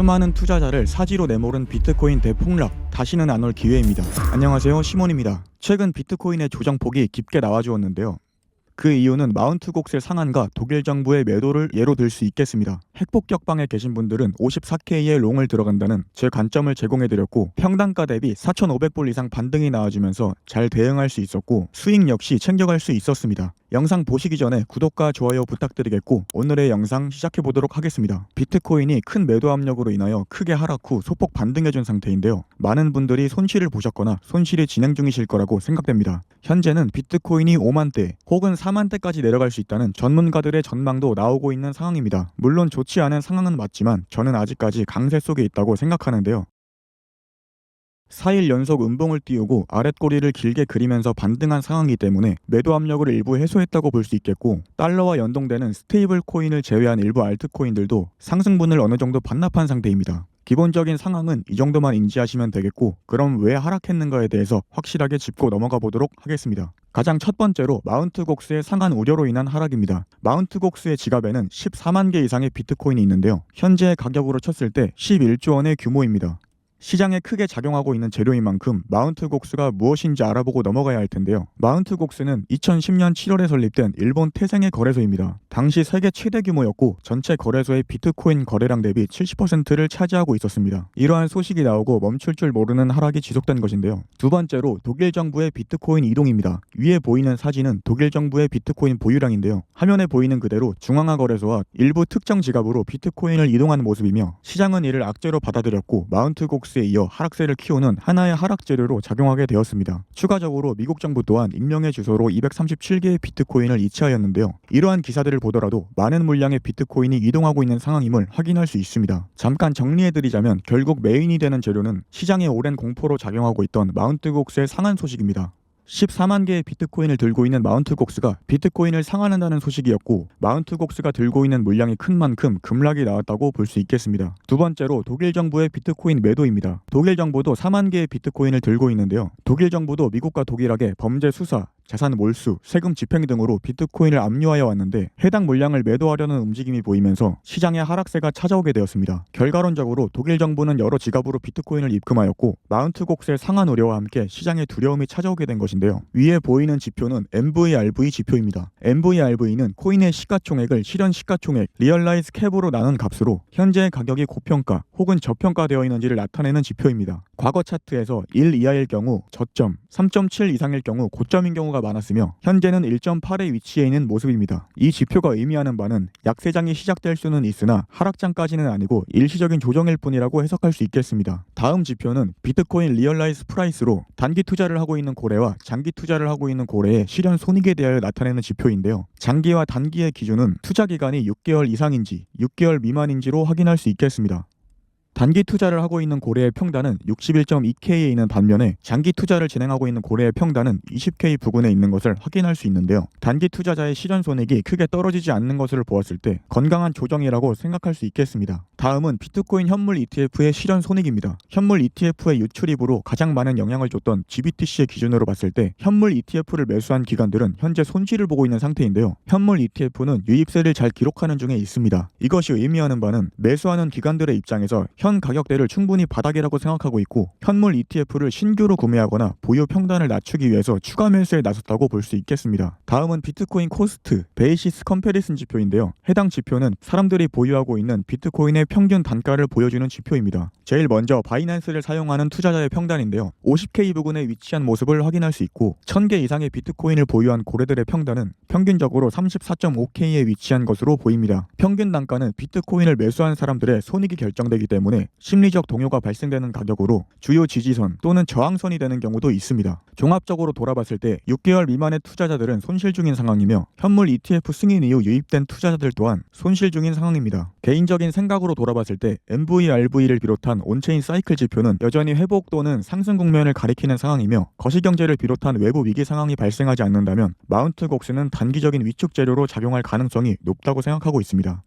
수많은 투자자를 사지로 내몰은 비트코인 대폭락 다시는 안 올 기회입니다. 안녕하세요 시몬입니다. 최근 비트코인의 조정폭이 깊게 나와주었는데요. 그 이유는 마운트 곡셀 상한과 독일 정부의 매도를 예로 들 수 있겠습니다. 핵폭격방에 계신 분들은 54K의 롱을 들어간다는 제 관점을 제공해드렸고 평단가 대비 4,500불 이상 반등이 나와주면서 잘 대응할 수 있었고 수익 역시 챙겨갈 수 있었습니다. 영상 보시기 전에 구독과 좋아요 부탁드리겠고 오늘의 영상 시작해 보도록 하겠습니다. 비트코인이 큰 매도 압력으로 인하여 크게 하락 후 소폭 반등해 준 상태인데요. 많은 분들이 손실을 보셨거나 손실이 진행 중이실 거라고 생각됩니다. 현재는 비트코인이 5만대 혹은 4만대까지 내려갈 수 있다는 전문가들의 전망도 나오고 있는 상황입니다. 물론 좋지 않은 상황은 맞지만 저는 아직까지 강세 속에 있다고 생각하는데요. 4일 연속 음봉을 띄우고 아랫꼬리를 길게 그리면서 반등한 상황이기 때문에 매도 압력을 일부 해소했다고 볼 수 있겠고 달러와 연동되는 스테이블 코인을 제외한 일부 알트코인들도 상승분을 어느 정도 반납한 상태입니다. 기본적인 상황은 이 정도만 인지하시면 되겠고 그럼 왜 하락했는가에 대해서 확실하게 짚고 넘어가 보도록 하겠습니다. 가장 첫 번째로 마운트 곡스의 상한 우려로 인한 하락입니다. 마운트 곡스의 지갑에는 14만 개 이상의 비트코인이 있는데요. 현재 가격으로 쳤을 때 11조 원의 규모입니다. 시장에 크게 작용하고 있는 재료인 만큼 마운트 곡스가 무엇인지 알아보고 넘어가야 할 텐데요. 마운트 곡스는 2010년 7월에 설립된 일본 태생의 거래소입니다. 당시 세계 최대 규모였고 전체 거래소의 비트코인 거래량 대비 70%를 차지하고 있었습니다. 이러한 소식이 나오고 멈출 줄 모르는 하락이 지속된 것인데요. 두 번째로 독일 정부의 비트코인 이동입니다. 위에 보이는 사진은 독일 정부의 비트코인 보유량인데요. 화면에 보이는 그대로 중앙화 거래소와 일부 특정 지갑으로 비트코인을 이동하는 모습이며 시장은 이를 악재로 받아들였고 마운트 곡 스에 이어 하락세를 키우는 하나의 하락 재료로 작용하게 되었습니다. 추가적으로 미국 정부 또한 익명의 주소로 237개의 비트코인을 이체하였는데요. 이러한 기사들을 보더라도 많은 물량의 비트코인이 이동하고 있는 상황임을 확인할 수 있습니다. 잠깐 정리해드리자면 결국 메인이 되는 재료는 시장의 오랜 공포로 작용하고 있던 마운트 곡스의 상한 소식입니다. 14만 개의 비트코인을 들고 있는 마운트 곡스가 비트코인을 상환한다는 소식이었고 마운트 곡스가 들고 있는 물량이 큰 만큼 급락이 나왔다고 볼 수 있겠습니다. 두 번째로 독일 정부의 비트코인 매도입니다. 독일 정부도 4만 개의 비트코인을 들고 있는데요. 독일 정부도 미국과 동일하게 범죄 수사, 자산 몰수, 세금 집행 등으로 비트코인을 압류하여 왔는데 해당 물량을 매도하려는 움직임이 보이면서 시장의 하락세가 찾아오게 되었습니다. 결과론적으로 독일 정부는 여러 지갑으로 비트코인을 입금하였고 마운트 곡스의 상한 우려와 함께 시장의 두려움이 찾아오게 된 것인데요. 위에 보이는 지표는 MVRV 지표입니다. MVRV는 코인의 시가총액을 실현 시가총액, 리얼라이즈 캡으로 나눈 값으로 현재의 가격이 고평가 혹은 저평가되어 있는지를 나타내는 지표입니다. 과거 차트에서 1 이하일 경우 저점, 3.7 이상일 경우 고점인 경우가 많았으며 현재는 1.8에 위치해 있는 모습입니다. 이 지표가 의미하는 바는 약세장이 시작될 수는 있으나 하락장까지는 아니고 일시적인 조정일 뿐이라고 해석할 수 있겠습니다. 다음 지표는 비트코인 리얼라이즈 프라이스로 단기 투자를 하고 있는 고래와 장기 투자를 하고 있는 고래의 실현 손익에 대하여 나타내는 지표인데요. 장기와 단기의 기준은 투자 기간이 6개월 이상인지 6개월 미만인지로 확인할 수 있겠습니다. 단기 투자를 하고 있는 고래의 평단은 61.2K에 있는 반면에 장기 투자를 진행하고 있는 고래의 평단은 20K 부근에 있는 것을 확인할 수 있는데요. 단기 투자자의 실현 손익이 크게 떨어지지 않는 것을 보았을 때 건강한 조정이라고 생각할 수 있겠습니다. 다음은 비트코인 현물 ETF의 실현 손익입니다. 현물 ETF의 유출입으로 가장 많은 영향을 줬던 GBTC의 기준으로 봤을 때 현물 ETF를 매수한 기관들은 현재 손실을 보고 있는 상태인데요. 현물 ETF는 유입세를 잘 기록하는 중에 있습니다. 이것이 의미하는 바는 매수하는 기관들의 입장에서 현 가격대를 충분히 바닥이라고 생각하고 있고 현물 ETF를 신규로 구매하거나 보유 평단을 낮추기 위해서 추가 매수에 나섰다고 볼 수 있겠습니다. 다음은 비트코인 코스트 베이시스 컴페리슨 지표인데요. 해당 지표는 사람들이 보유하고 있는 비트코인의 평균 단가를 보여주는 지표입니다. 제일 먼저 바이낸스를 사용하는 투자자의 평단인데요. 50K 부근에 위치한 모습을 확인할 수 있고 1000개 이상의 비트코인을 보유한 고래들의 평단은 평균적으로 34.5K에 위치한 것으로 보입니다. 평균 단가는 비트코인을 매수한 사람들의 손익이 결정되기 때문에 심리적 동요가 발생되는 가격으로 주요 지지선 또는 저항선이 되는 경우도 있습니다. 종합적으로 돌아봤을 때 6개월 미만의 투자자들은 손실 중인 상황이며 현물 ETF 승인 이후 유입된 투자자들 또한 손실 중인 상황입니다. 개인적인 생각으로 돌아봤을 때 MVRV를 비롯한 온체인 사이클 지표는 여전히 회복 또는 상승 국면을 가리키는 상황이며 거시경제를 비롯한 외부 위기 상황이 발생하지 않는다면 마운트 곡스는 단기적인 위축 재료로 작용할 가능성이 높다고 생각하고 있습니다.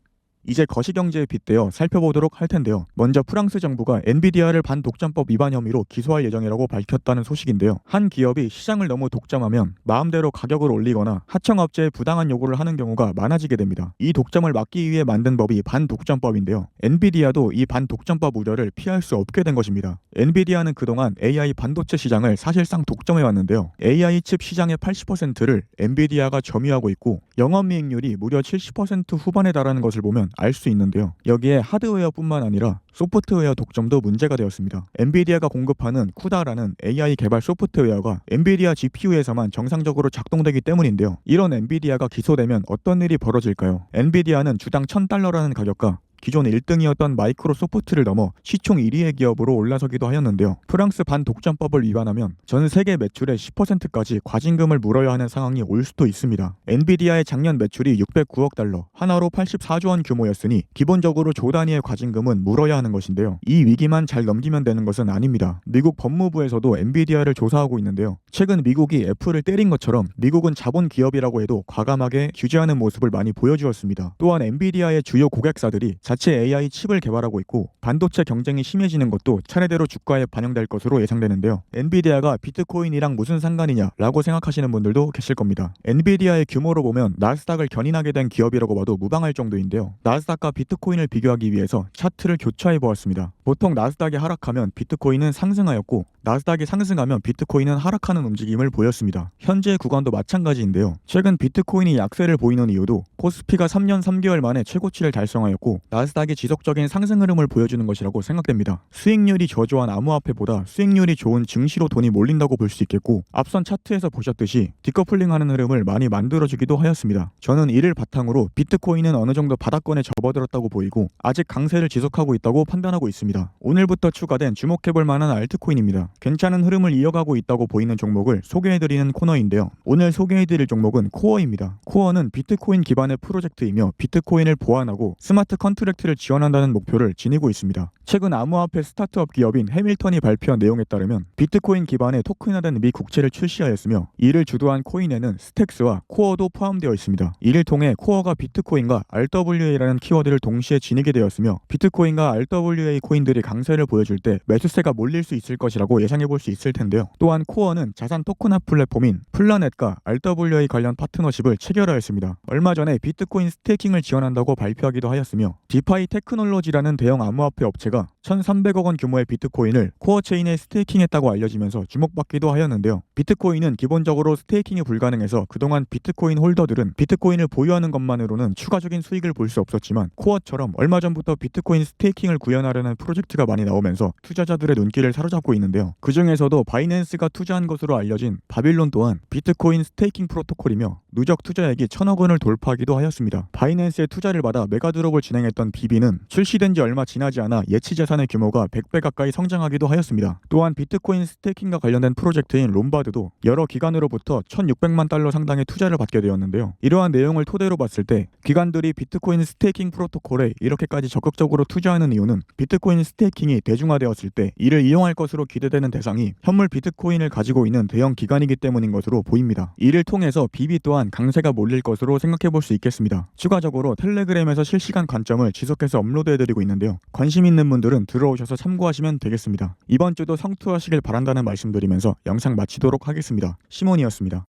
이제 거시경제에 빗대어 살펴보도록 할 텐데요. 먼저 프랑스 정부가 엔비디아를 반독점법 위반 혐의로 기소할 예정이라고 밝혔다는 소식인데요. 한 기업이 시장을 너무 독점하면 마음대로 가격을 올리거나 하청업체에 부당한 요구를 하는 경우가 많아지게 됩니다. 이 독점을 막기 위해 만든 법이 반독점법인데요. 엔비디아도 이 반독점법 우려를 피할 수 없게 된 것입니다. 엔비디아는 그동안 AI 반도체 시장을 사실상 독점해 왔는데요. AI 칩 시장의 80%를 엔비디아가 점유하고 있고 영업이익률이 무려 70% 후반에 달하는 것을 보면 알 수 있는데요. 여기에 하드웨어뿐만 아니라 소프트웨어 독점도 문제가 되었습니다. 엔비디아가 공급하는 쿠다라는 AI 개발 소프트웨어가 엔비디아 GPU에서만 정상적으로 작동되기 때문인데요. 이런 엔비디아가 기소되면 어떤 일이 벌어질까요? 엔비디아는 주당 1000달러라는 가격과 기존 1등이었던 마이크로소프트를 넘어 시총 1위의 기업으로 올라서기도 하였는데요. 프랑스 반독점법을 위반하면 전 세계 매출의 10%까지 과징금을 물어야 하는 상황이 올 수도 있습니다. 엔비디아의 작년 매출이 609억 달러, 하나로 84조 원 규모였으니 기본적으로 조 단위의 과징금은 물어야 하는 것인데요. 이 위기만 잘 넘기면 되는 것은 아닙니다. 미국 법무부에서도 엔비디아를 조사하고 있는데요. 최근 미국이 애플을 때린 것처럼 미국은 자본 기업이라고 해도 과감하게 규제하는 모습을 많이 보여주었습니다. 또한 엔비디아의 주요 고객사들이 자체 AI 칩을 개발하고 있고 반도체 경쟁이 심해지는 것도 차례대로 주가에 반영될 것으로 예상되는데요. 엔비디아가 비트코인이랑 무슨 상관이냐라고 생각하시는 분들도 계실 겁니다. 엔비디아의 규모로 보면 나스닥을 견인하게 된 기업이라고 봐도 무방할 정도인데요. 나스닥과 비트코인을 비교하기 위해서 차트를 교차해 보았습니다. 보통 나스닥이 하락하면 비트코인은 상승하였고 나스닥이 상승하면 비트코인은 하락하는 움직임을 보였습니다. 현재 구간도 마찬가지인데요. 최근 비트코인이 약세를 보이는 이유도 코스피가 3년 3개월 만에 최고치를 달성하였고 나스 닥이 지속적인 상승 흐름을 보여주는 것이라고 생각됩니다. 수익률이 저조한 암호화폐보다 수익률이 좋은 증시로 돈이 몰린다고 볼 수 있겠고 앞선 차트에서 보셨듯이 디커플링하는 흐름을 많이 만들어주기도 하였습니다. 저는 이를 바탕으로 비트코인은 어느 정도 바닥권에 접어들었다고 보이고 아직 강세를 지속하고 있다고 판단하고 있습니다. 오늘부터 추가된 주목해볼 만한 알트코인입니다. 괜찮은 흐름을 이어가고 있다고 보이는 종목을 소개해드리는 코너인데요. 오늘 소개해드릴 종목은 코어입니다. 코어는 비트코인 기반의 프로젝트이며 비트코인을 보완하고 스마트 컨트 랙트를 지원한다는 목표를 지니고 있습니다. 최근 암호화폐 스타트업 기업인 해밀턴이 발표한 내용에 따르면 비트코인 기반의 토큰화된 미 국채를 출시하였으며 이를 주도한 코인에는 스택스와 코어도 포함되어 있습니다. 이를 통해 코어가 비트코인과 RWA라는 키워드를 동시에 지니게 되었으며 비트코인과 RWA 코인들이 강세를 보여줄 때 매수세가 몰릴 수 있을 것이라고 예상해 볼 수 있을 텐데요. 또한 코어는 자산 토큰화 플랫폼인 플라넷과 RWA 관련 파트너십을 체결하였습니다. 얼마 전에 비트코인 스테이킹을 지원한다고 발표하기도 하였으며 디파이 테크놀로지라는 대형 암호화폐 업체가 1,300억 원 규모의 비트코인을 코어 체인에 스테이킹했다고 알려지면서 주목받기도 하였는데요. 비트코인은 기본적으로 스테이킹이 불가능해서 그동안 비트코인 홀더들은 비트코인을 보유하는 것만으로는 추가적인 수익을 볼 수 없었지만 코어처럼 얼마 전부터 비트코인 스테이킹을 구현하려는 프로젝트가 많이 나오면서 투자자들의 눈길을 사로잡고 있는데요. 그 중에서도 바이낸스가 투자한 것으로 알려진 바빌론 또한 비트코인 스테이킹 프로토콜이며 누적 투자액이 천억 원을 돌파하기도 하였습니다. 바이낸스의 투자를 받아 메가드롭을 진행했던 비비는 출시된 지 얼마 지나지 않아 예치 자산의 규모가 100배 가까이 성장하기도 하였습니다. 또한 비트코인 스테이킹과 관련된 프로젝트인 롬바드도 여러 기관으로부터 1,600만 달러 상당의 투자를 받게 되었는데요. 이러한 내용을 토대로 봤을 때 기관들이 비트코인 스테이킹 프로토콜에 이렇게까지 적극적으로 투자하는 이유는 비트코인 스테이킹이 대중화되었을 때 이를 이용할 것으로 기대되는 대상이 현물 비트코인을 가지고 있는 대형 기관이기 때문인 것으로 보입니다. 이를 통해서 비비 또한 강세가 몰릴 것으로 생각해 볼 수 있겠습니다. 추가적으로 텔레그램에서 실시간 관점을 지속해서 업로드해드리고 있는데요. 관심 있는 분들은 들어오셔서 참고하시면 되겠습니다. 이번 주도 성투하시길 바란다는 말씀드리면서 영상 마치도록 하겠습니다. 시몬이었습니다.